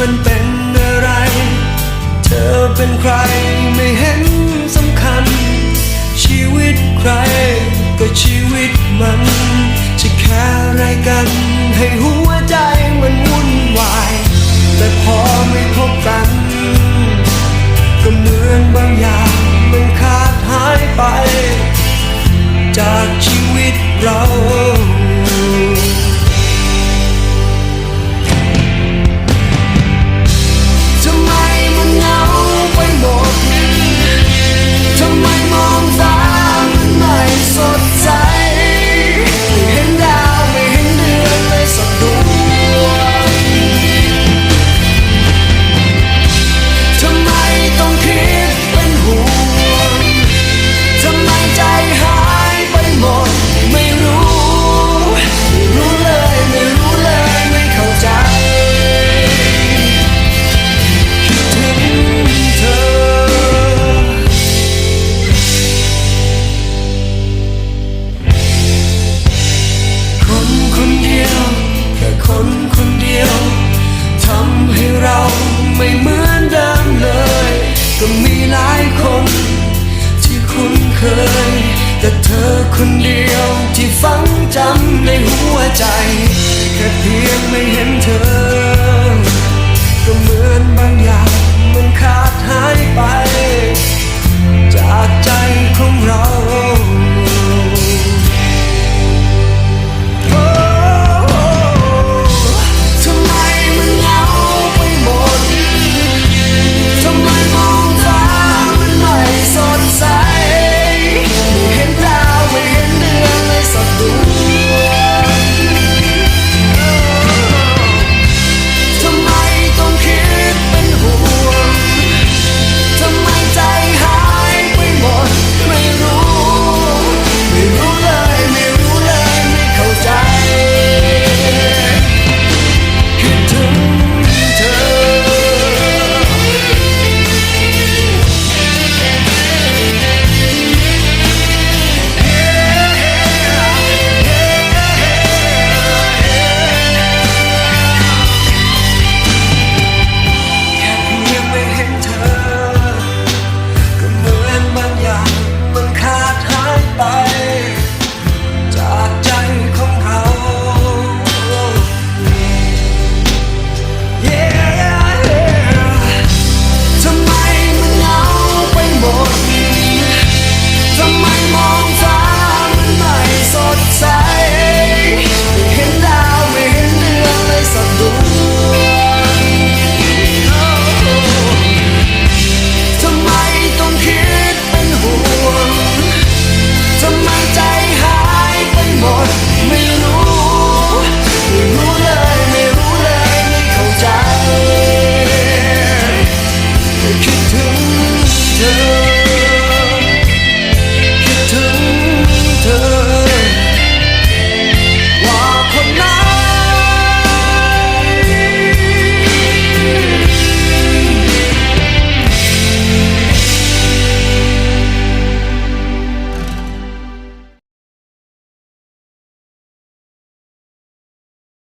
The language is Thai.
มันเป็นอะไร เธอเป็นใครไม่เห็นสำคัญ ชีวิตใครก็ชีวิตมัน จะแค่ไรกัน ให้หัวใจมันวุ่นวาย แต่พอไม่พบ คนเดียวที่ฝังจำในหัวใจ